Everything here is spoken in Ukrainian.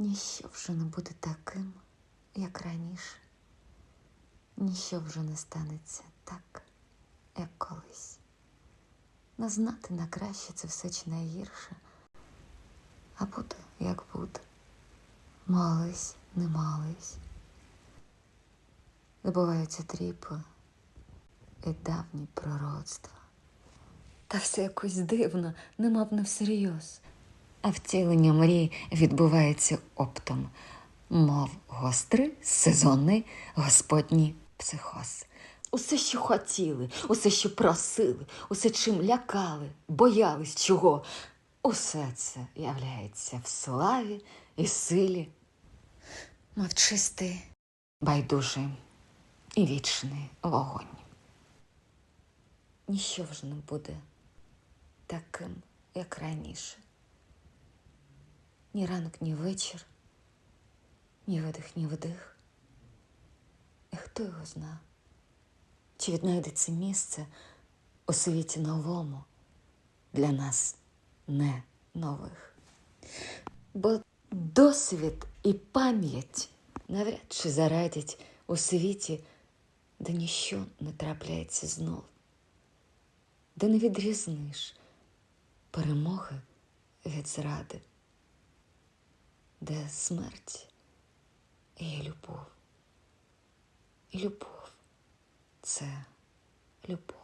Ніщо вже не буде таким, як раніше. Ніщо вже не станеться так, як колись. Не знати на краще це все чи найгірше. А буде, як буде. Молись, не молись. Добуваються тріпи і давні пророцтва. Та все якось дивно, нема б не всерйоз. А втілення мрій відбувається оптом, мов гострий сезонний господній психоз. Усе, що хотіли, усе, що просили, усе, чим лякали, боялись чого, усе це являється в славі і силі, мов чистий, байдужий і вічний вогонь. Ніщо вже не буде таким, як раніше. Ні ранок, ні вечір, ні видих, ні вдих. І хто його зна? Чи віднайдеться місце у світі новому для нас не нових? Бо досвід і пам'ять навряд чи зарадять у світі, де ніщо не трапляється знов, де не відрізниш перемоги від зради, де смерть є любов. І любов це любов.